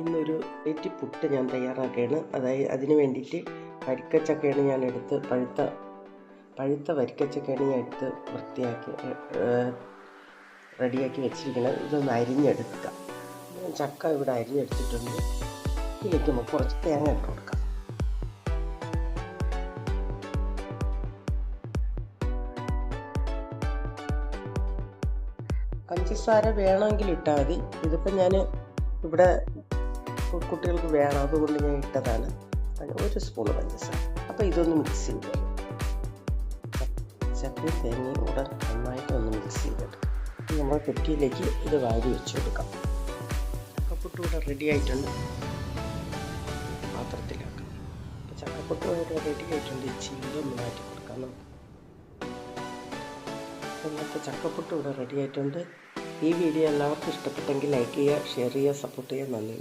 ഇന്നൊരു വെറ്റി പുട്ട് ഞാൻ തയ്യാറാക്കുകയാണ്. അതായത് അതിന് വേണ്ടിയിട്ട് വരിക്കച്ചക്കയാണ് ഞാൻ എടുത്ത് പഴുത്ത പഴുത്ത വരിക്കച്ചക്കയാണ് ഞാൻ എടുത്ത് വൃത്തിയാക്കി റെഡിയാക്കി വെച്ചിരിക്കണം ഇതൊന്ന് അരിഞ്ഞെടുക്കുക. ചക്ക ഇവിടെ അരിഞ്ഞെടുത്തിട്ടുണ്ട്. ഇതിലേക്ക് കുറച്ച് തേങ്ങ ഇട്ട് കൊടുക്കാം. പഞ്ചസാര വേണമെങ്കിൽ ഇട്ടാൽ മതി. ഇതിപ്പോൾ ഞാൻ ഇവിടെ കുട്ടികൾക്ക് വേണം. അതുകൊണ്ട് ഞാൻ ഇട്ടതാണ്. ഒരു സ്പൂൺ പഞ്ചസാര. അപ്പോൾ ഇതൊന്ന് മിക്സ് ചെയ്ത് ചക്കയും തേങ്ങയും കൂടെ നന്നായിട്ട് ഒന്ന് മിക്സ് ചെയ്തെടുക്കാം നമ്മൾ കുറ്റിയിലേക്ക് ഇത് വാരി വെച്ച് കൊടുക്കാം ചക്കപ്പുട്ട് ഇവിടെ റെഡി ആയിട്ടുണ്ട്. പാത്രത്തിലാക്കാം. ചക്കപ്പുട്ട് ഇവിടെ റെഡി ആയിട്ടുണ്ട്. ഈ ചീലൊന്ന് മാറ്റി കൊടുക്കാം നമുക്ക്. ഇന്നത്തെ ചക്കപ്പുട്ട് റെഡി ആയിട്ടുണ്ട്. ഈ വീഡിയോ എല്ലാവർക്കും ഇഷ്ടപ്പെട്ടെങ്കിൽ ലൈക്ക് ചെയ്യുക ഷെയർ ചെയ്യുക സപ്പോർട്ട് ചെയ്യുക. നന്ദി.